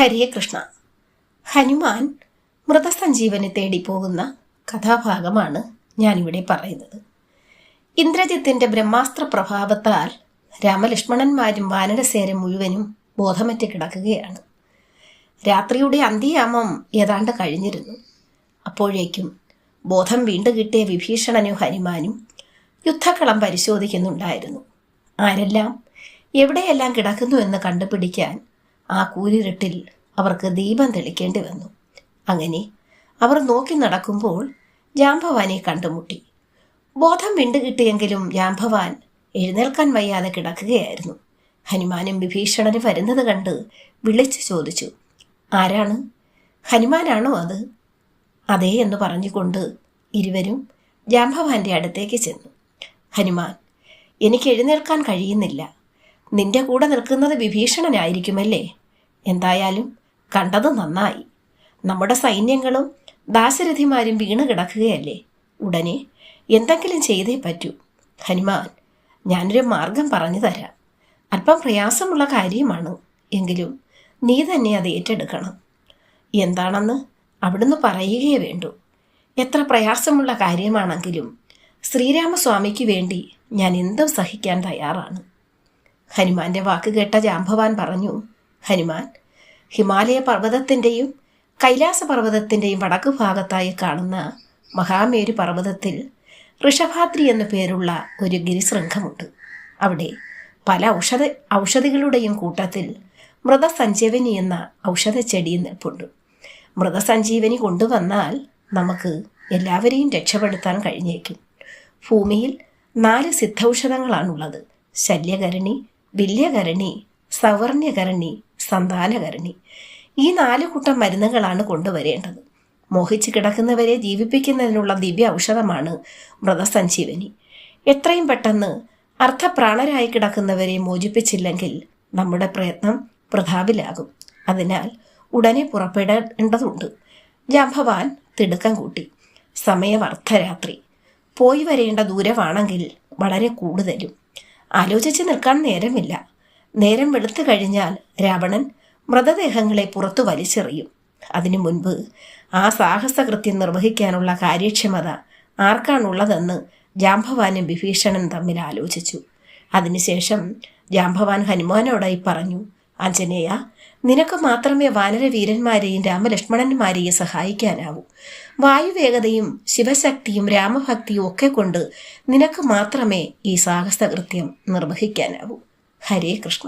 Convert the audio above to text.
ഹരേ കൃഷ്ണ ഹനുമാൻ മൃതസഞ്ജീവനെ തേടി പോകുന്ന കഥാഭാഗമാണ് ഞാനിവിടെ പറയുന്നത്. ഇന്ദ്രജിത്തിന്റെ ബ്രഹ്മാസ്ത്ര പ്രഭാവത്താൽ രാമലക്ഷ്മണന്മാരും വാനരസേര മുഴുവനും ബോധമറ്റ് കിടക്കുകയാണ്. രാത്രിയുടെ അന്ത്യയാമം ഏതാണ്ട് കഴിഞ്ഞിരുന്നു. അപ്പോഴേക്കും ബോധം വീണ്ടു കിട്ടിയ വിഭീഷണനും ഹനുമാനും യുദ്ധക്കളം പരിശോധിക്കുന്നുണ്ടായിരുന്നു. ആരെല്ലാം എവിടെയെല്ലാം കിടക്കുന്നു എന്ന് കണ്ടുപിടിക്കാൻ ആ കൂരിരുട്ടിൽ അവർക്ക് ദീപം തെളിക്കേണ്ടി വന്നു. അങ്ങനെ അവർ നോക്കി നടക്കുമ്പോൾ ജാംഭവാനെ കണ്ടുമുട്ടി. ബോധം വിണ്ടുകിട്ടിയെങ്കിലും ജാംഭവാൻ എഴുന്നേൽക്കാൻ വയ്യാതെ കിടക്കുകയായിരുന്നു. ഹനുമാനും വിഭീഷണനും വരുന്നത് കണ്ട് വിളിച്ചു ചോദിച്ചു ആരാണ്? ഹനുമാനാണോ അത്? അതെ എന്ന് പറഞ്ഞുകൊണ്ട് ഇരുവരും ജാംഭവാന്റെ അടുത്തേക്ക് ചെന്നു. ഹനുമാൻ എനിക്ക് എഴുന്നേൽക്കാൻ കഴിയുന്നില്ല. നിന്റെ കൂടെ നിൽക്കുന്നത് വിഭീഷണനായിരിക്കുമല്ലേ? എന്തായാലും കണ്ടത് നന്നായി. നമ്മുടെ സൈന്യങ്ങളും ദാശരഥിമാരും വീണ് കിടക്കുകയല്ലേ? ഉടനെ എന്തെങ്കിലും ചെയ്തേ പറ്റൂ. ഹനുമാൻ ഞാനൊരു മാർഗം പറഞ്ഞു തരാം. അല്പം പ്രയാസമുള്ള കാര്യമാണ്. എങ്കിലും നീ തന്നെ അത് ഏറ്റെടുക്കണം. എന്താണെന്ന് അവിടുന്ന് പറയുകയേ വേണ്ടൂ. എത്ര പ്രയാസമുള്ള കാര്യമാണെങ്കിലും ശ്രീരാമസ്വാമിക്ക് വേണ്ടി ഞാൻ എന്തും സഹിക്കാൻ തയ്യാറാണ്. ഹനുമാന്റെ വാക്ക് കേട്ട ജാംഭവാൻ പറഞ്ഞു ഹനുമാൻ ഹിമാലയ പർവതത്തിന്റെയും കൈലാസ പർവതത്തിന്റെയും വടക്കു ഭാഗത്തായി കാണുന്ന മഹാമേരു പർവതത്തിൽ ഋഷഭാദ്രി എന്നു പേരുള്ള ഒരു ഗിരിശൃംഖമുണ്ട്. അവിടെ പല ഔഷധ ഔഷധികളുടെയും കൂട്ടത്തിൽ മൃതസഞ്ജീവനി എന്ന ഔഷധ ചെടിയും നിൽപ്പുണ്ട്. മൃതസഞ്ജീവനി കൊണ്ടുവന്നാൽ നമുക്ക് എല്ലാവരെയും രക്ഷപ്പെടുത്താൻ കഴിഞ്ഞേക്കും. ഭൂമിയിൽ നാല് സിദ്ധൌഷധങ്ങളാണുള്ളത്. ശല്യകരണി വില്യകരണി സവർണ്യകരണി സന്താനകരണി. ഈ നാല് കൂട്ടം മരുന്നുകളാണ് കൊണ്ടുവരേണ്ടത്. മോഹിച്ച് കിടക്കുന്നവരെ ജീവിപ്പിക്കുന്നതിനുള്ള ദിവ്യ ഔഷധമാണ് മൃതസഞ്ജീവനി എത്രയും പെട്ടെന്ന് അർത്ഥപ്രാണരായി കിടക്കുന്നവരെ മോചിപ്പിച്ചില്ലെങ്കിൽ നമ്മുടെ പ്രയത്നം പ്രതാപിലാകും. അതിനാൽ ഉടനെ പുറപ്പെടേണ്ടതുണ്ട്. ജാംഭവാൻ തിടുക്കം കൂട്ടി. സമയം അർദ്ധരാത്രി പോയി വരേണ്ട ദൂരമാണെങ്കിൽ വളരെ കൂടുതലും. ആലോചിച്ച് നിൽക്കാൻ നേരമില്ല. നേരം വെളുത്തു കഴിഞ്ഞാൽ രാവണൻ മൃതദേഹങ്ങളെ പുറത്തു വലിച്ചെറിയും. അതിനു മുൻപ് ആ സാഹസകൃത്യം നിർവഹിക്കാനുള്ള കാര്യക്ഷമത ആർക്കാണുള്ളതെന്ന് ജാംഭവാനും വിഭീഷണൻ തമ്മിൽ ആലോചിച്ചു. അതിനുശേഷം ജാംഭവാൻ ഹനുമാനോടായി പറഞ്ഞു അഞ്ജനേയ നിനക്ക് മാത്രമേ വാനരവീരന്മാരെയും രാമലക്ഷ്മണന്മാരെയും സഹായിക്കാനാവൂ. വായുവേഗതയും ശിവശക്തിയും രാമഭക്തിയും ഒക്കെ കൊണ്ട് നിനക്ക് മാത്രമേ ഈ സാഹസകൃത്യം നിർവഹിക്കാനാവൂ. ഹരേ കൃഷ്ണ